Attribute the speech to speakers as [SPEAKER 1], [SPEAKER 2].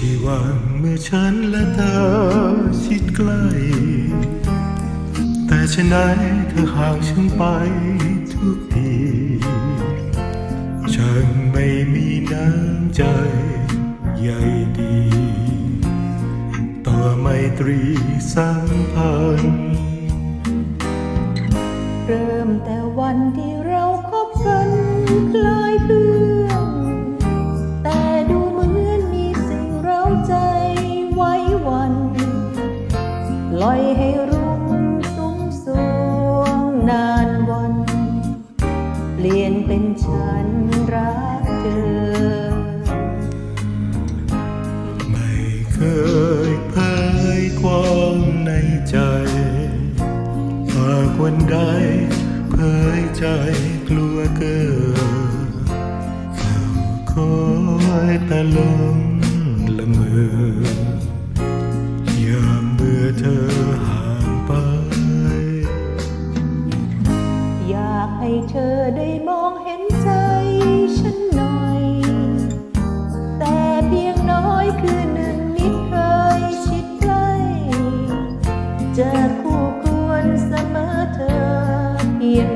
[SPEAKER 1] ที่หวังเมื่อฉันและเธอชิดใกล้ แต่ฉะไหนเธอห่างฉันไปทุกที ฉันไม่มีน้ำใจใยดี ต่อไมตรีสัมพันธ์
[SPEAKER 2] เริ่มแต่วันที่ ล่อยให้รุ่งสุงสวงนานวัน เปลี่ยนเป็นฉันรักเธอ
[SPEAKER 1] ไม่เคยเผยความในใจหากวันใดเผยใจกลัวเกินเฝ้าคอยแต่ลมละเมอ
[SPEAKER 2] เธอได้มองเห็นใจฉันหน่อย แต่เพียงน้อยคือหนึ่งนิดเคยชิดใกล้จะคู่ควรเสมอเธอเพียงใดสุดแต่ใจของ